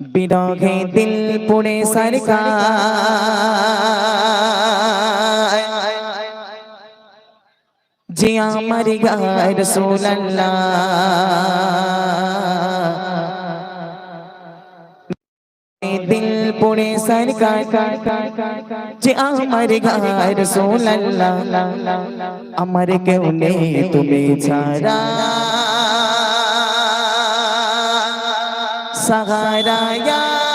বিরহে দিল পুড়ে সরকার। যে আমার গায় রসুল্লাহ দিল পুড়ে সরকার। যে আমার গায় রসুল্লাহ আমার কেউ নেই তুমি ছাড়া। সহারায়া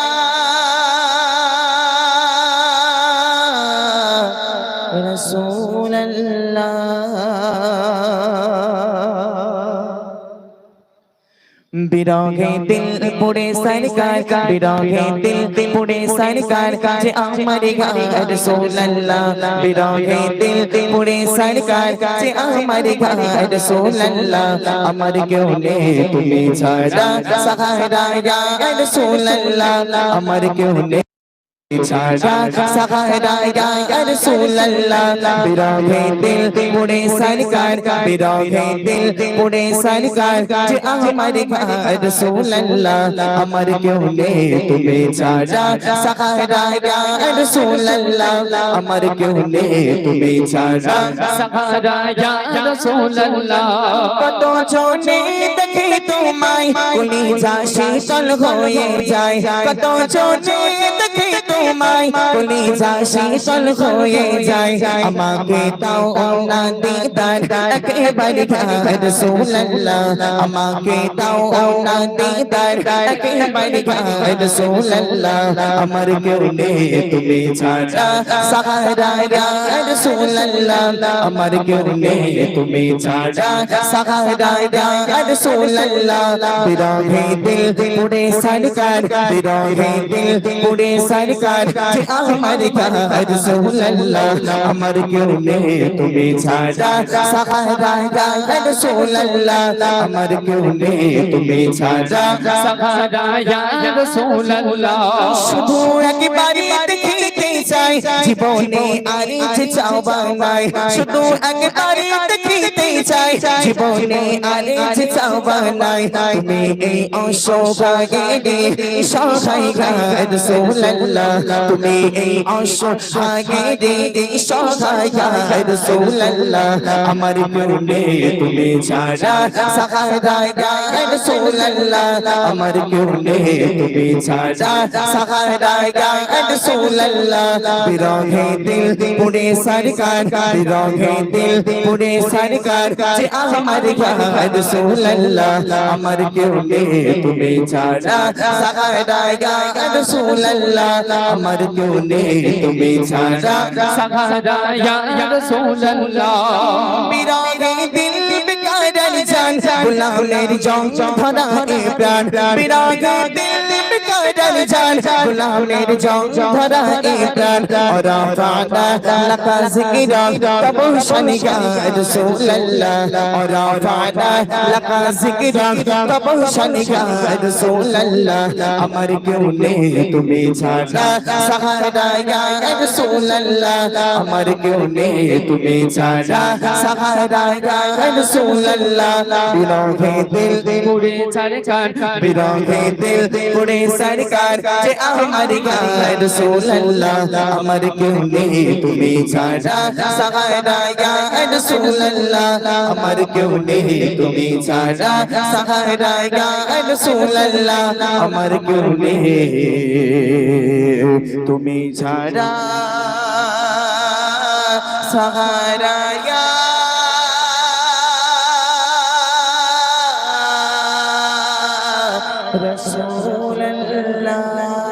বিরহে দিল পুড়ে সরকার বিরহে দিল পুড়ে সরকার যে আমার ঘর রসুল্লাহ। বিরহে দিল পুড়ে সরকার যে আমার ঘর রসুল্লাহ। আমার কেউ নেই তুমি ছাড়া সহারা রসুল্লাহ। আমার কেউ নেই ছাড়া সহারা রসুল্লাহ বিরহে দিল পুড়ে সরকার বিরহে দিল পুড়ে সরকার যে আমার গায় রসুল্লাহ আমার কেউ নেই তুমি ছাড়া সহারা রসুল্লাহ আমার কেউ নেই তুমি ছাড়া সহারায়া রাসূলুল্লাহ কত জনে দেখে তোমায় কুলি যা শীতল হয়ে যায় কত জনে দেখে তোমায় কুলি যা শীতল হয়ে যায়। আমাকে তাও না দিদার, একেবারে ঘর রাসূলুল্লাহ আমাকে তাও না দিদার, একেবারে ঘর রাসূলুল্লাহ আমার কেউ নেই তুমি ছাড়া সাহারা রাসূলুল্লাহ আমার কেউ নেই তুমি ছাড়া সরকার সরকার। যে আমার গায় রাসূলুল্লাহ, আমার কেউ তুমি ছাড়া? সাহারা রাসূলুল্লাহ, আমার কেউ তুমি ছাড়া? সহারায়া রাসূলুল্লাহ, শুধু একবারই দেখিতে চাই, জীবনে আর যে চাওয়া শুধু একবারই দেখিতে চাই, জীবনে আর যে চাওয়া নাই। তুমি এই অসভাগে সহায় গায় রাসূলুল্লাহ তুমি এই অসভাগে সহায় গায় রাসূলুল্লাহ আমার কেউনে তুমি ছাড়া সহায় গায় রাসূলুল্লাহ আমার কেউনে তুমি ছাড়া সহায় গায় রাসূলুল্লাহ বিরহে দিল পুড়ে সরকার, বিরহে দিল পুড়ে সরকার। যে আমার রাসূলুল্লাহ আমার কেউনে তুমি ছাড়া গায় রাসূলুল্লাহ আমার কেউনে তুমি ছাড়া সহারায়া রাসূলুল্লাহ বিরহে দিল বিকারাল জান গুলামের জং ধরা প্রাণ বিরহে দিল বিকারাল জান গুলামের জং ধরা এ প্রাণ। ওরা ফানা লাকা জিকিরা তবু শনিগা রাসূলুল্লাহ। ওরা ফানা লাকা জিকিরা তবু শনিগা রাসূলুল্লাহ। আমার কেউ নেই তুমি ছাড়া। সাহারা ইয়া রাসূলুল্লাহ। আমার কেউ নেই তুমি ছাড়া। সাহারা ইয়া রাসূলুল্লাহ। বিরহে দিল পুরে সরকার বিরহে দিল পুরে সরকার যে আমার গায় রাসূলুল্লাহ, আমার কেউ নেই তুমি ছাড়া সাহারা ইয়া রাসূলুল্লাহ, আমার কেউ নেই তুমি ছাড়া সাহারা ইয়া রাসূলুল্লাহ, আমার কেউ তুমি ছাড়া সাহারা رسول الله